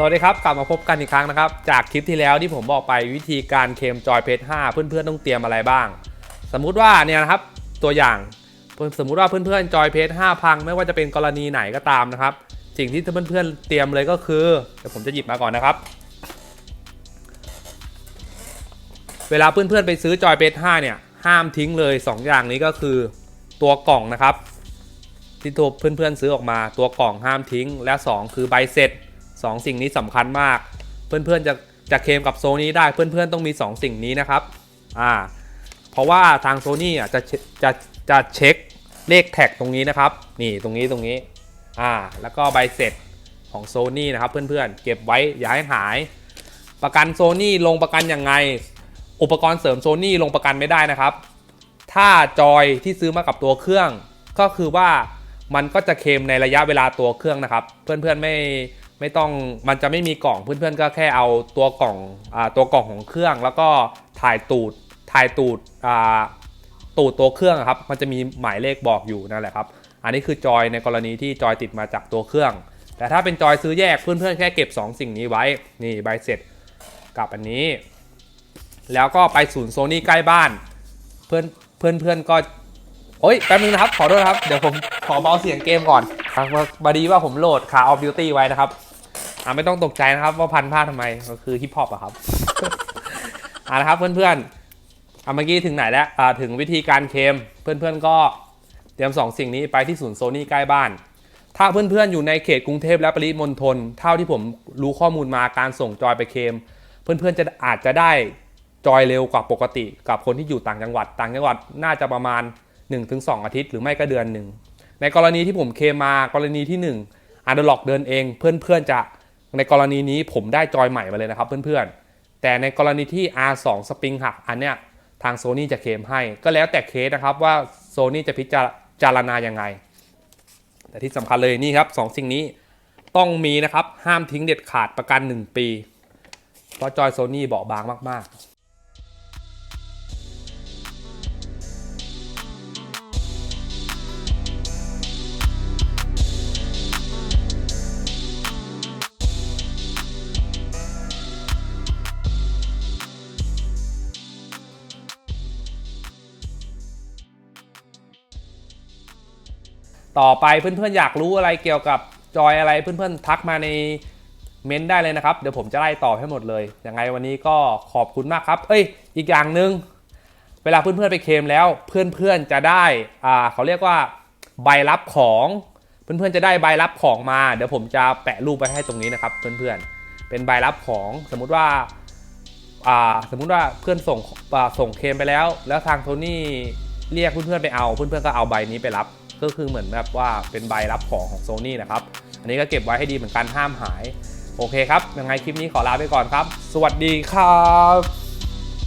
สวัสดีครับ กลับมาพบกันอีกครั้งนะครับ จากคลิปที่แล้วที่ผมบอกไปวิธีการเคมจอยเพจ5เพื่อนๆต้องเตรียมอะไรบ้าง สมมุติว่าเนี่ยนะครับตัวอย่างสมมุติว่าเพื่อนๆจอยเพจ5พัง ไม่ว่าจะเป็นกรณีไหนก็ตามนะครับ สิ่งที่เพื่อนๆเตรียมเลยก็คือเดี๋ยวผมจะหยิบมาก่อนนะครับ เวลาเพื่อนๆไปซื้อจอยเพจ5เนี่ยห้ามทิ้งเลย 2 อย่างนี้ก็คือตัวกล่องนะครับ ที่ตัวเพื่อนๆซื้อออกมาตัวกล่องห้ามทิ้ง และ 2 คือใบเสร็จ 2สิ่งนี้สำคัญมาก เพื่อนๆจะจะเคมกับโซนี่ได้เพื่อนๆต้องมี 2 สิ่งนี้นะครับอ่าเพราะว่าทางโซนี่อะจะจะจะเช็คเลขแท็กตรงนี้นะครับ นี่ตรงนี้ตรงนี้อ่าแล้วก็ใบเสร็จของโซนี่นะครับ เพื่อนๆเก็บไว้อย่าให้หาย ประกันโซนี่ลงประกันยังไง อุปกรณ์เสริมโซนี่ลงประกันไม่ได้นะครับ ถ้าจอยที่ซื้อมากับตัวเครื่อง ก็คือว่ามันก็จะเคมในระยะเวลาตัวเครื่องนะครับ เพื่อนๆไม่ ไม่ต้องมันจะไม่มีกล่องเพื่อนๆก็แค่เอาตัวกล่องอ่าตัวกล่องของเครื่อง แล้วก็ถ่ายตูดถ่ายตูดอ่าตูดตัวเครื่องครับมันจะมีหมายเลขบอกอยู่นั่นแหละครับ อันนี้คือจอยในกรณีที่จอยติดมาจากตัวเครื่อง แต่ถ้าเป็นจอยซื้อแยกเพื่อนๆแค่เก็บ 2 สิ่งนี้ไว้นี่ใบเสร็จกับอันนี้ แล้วก็ไปศูนย์โซนี่ใกล้บ้าน เพื่อนเพื่อนเพื่อนก็โอ้ยแป๊บนึงนะครับ ขอโทษครับ เดี๋ยวผมขอเบาเสียงเกมก่อนครับบดีว่าผมโหลดขาออฟดิวตี้ไว้นะครับ อ่าไม่ต้องตกใจนะครับ ว่าพันผ้าทำไมก็คือฮิปฮอปอะครับอ่านะครับเพื่อนเพื่อนๆอ่าเมื่อกี้ถึงไหนแล้วอ่าถึงวิธีการเคมเพื่อนเพื่อนๆก็เตรียมสองสิ่งนี้ไปที่ศูนย์โซนี่ใกล้บ้าน ถ้าเพื่อนๆอยู่ในเขตกรุงเทพและปริมณฑลเท่าที่ผมรู้ข้อมูลมาการส่งจอยไปเคม เพื่อนๆจะอาจจะได้จอยเร็วกว่าปกติ กับคนที่อยู่ต่างจังหวัด ต่างจังหวัดน่าจะประมาณ 1-2 อาทิตย์ หรือไม่ก็เดือนหนึ่งในกรณีที่ผมเคมากรณีที่ 1อาร์ดล็อกเดินเอง เพื่อนๆจะ ในกรณีนี้ผมได้จอยใหม่มาเลยนะครับเพื่อนๆ แต่ในกรณีที่ R2 สปริงหักอันเนี้ยทางโซนี่จะเคมให้ ก็แล้วแต่เคสนะครับว่าโซนี่จะพิจารณายังไง แต่ที่สำคัญเลยนี่ครับสองสิ่งนี้ต้องมีนะครับห้ามทิ้งเด็ดขาดประกัน 1 ปี เพราะจอยโซนี่เบาบางมากๆ ต่อไปเพื่อนๆอยากรู้อะไรเกี่ยวกับจอยอะไรเพื่อนๆทักมาในเม้นต์ได้เลยนะครับ เดี๋ยวผมจะไล่ตอบให้หมดเลยยังไงวันนี้ก็ขอบคุณมากครับ เอ้ย อีกอย่างหนึ่งเวลาเพื่อนๆไปเคลมแล้ว เพื่อนๆจะได้อ่าเขาเรียกว่าใบรับของเพื่อนๆจะได้ใบรับของมา เดี๋ยวผมจะแปะรูปไปให้ตรงนี้นะครับ เพื่อนๆเป็นใบรับของสมมุติว่าอ่าสมมุติว่าเพื่อนส่งส่งเคลมไปแล้ว แล้วทางโทนี่เรียกเพื่อนๆไปเอาเพื่อนๆก็เอาใบนี้ไปรับ ก็คือเหมือนแบบว่าเป็นใบรับของของโซนี่นะครับ อันนี้ก็เก็บไว้ให้ดีเหมือนกันห้ามหาย โอเคครับยังไงคลิปนี้ขอลาไปก่อนครับ สวัสดีครับ